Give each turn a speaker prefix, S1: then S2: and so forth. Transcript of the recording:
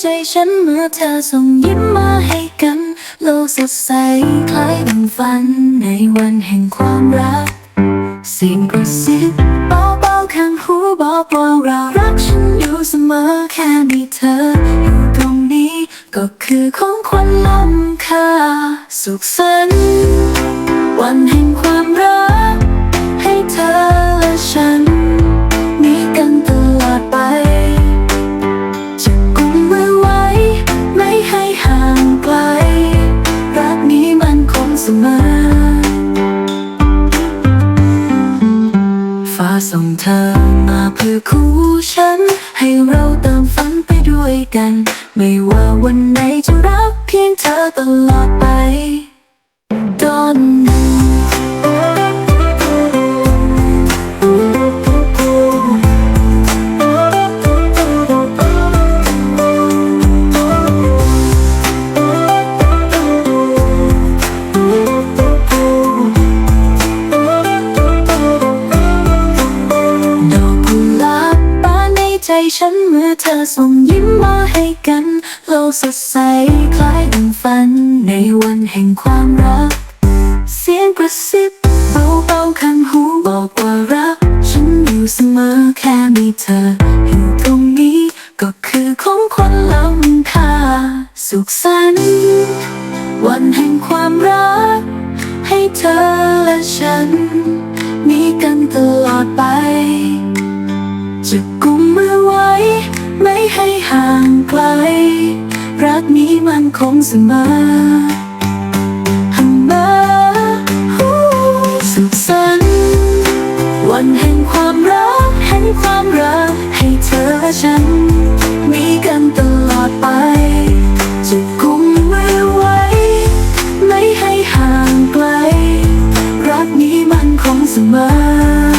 S1: ใจฉันเมื่อเธอส่งยิ้มมาให้กัน โลกสดใสคล้ายดังฝัน ในวันแห่งความรักสียงกระซิบเบาๆข้างหูบอกว่าเรารักฉันอยู่เสมอแค่มีเธออยู่ตรงนี้ ก็คือของขวัญล้ำค่าสุขสันต์วันแห่งความ เสมอ ฟ้าส่งเธอมาเพื่อคู่ฉัน ให้เราเติมฝันไปด้วยกัน ไม่ว่าวันไหนจะรักเพียงเธอตลอดไปดอน ฉันเมื่อเธอส่งยิ้มมาให้กัน โลกสดใสคล้ายดังฝัน ในวันแห่งความรัก เสียงกระซิบเบาๆข้างหูบอกว่ารัก ฉันอยู่เสมอแค่มีเธออยู่ตรงนี้ ก็คือของขวัญล้ำค่า สุขสันต์วันแห่งความรัก ให้เธอและฉัน มีกันตลอด มือไว้ ไม่ให้ห่างไกล รักนี้มันคงเสมอฮัมเบอร์สุขสันวันแห่งความรักแห่ความรัก ให้เธอฉัน มีกันตลอดไป จะคุมมือไว้ ไม่ให้ห่างไกล รักนี้มันคงเสมอ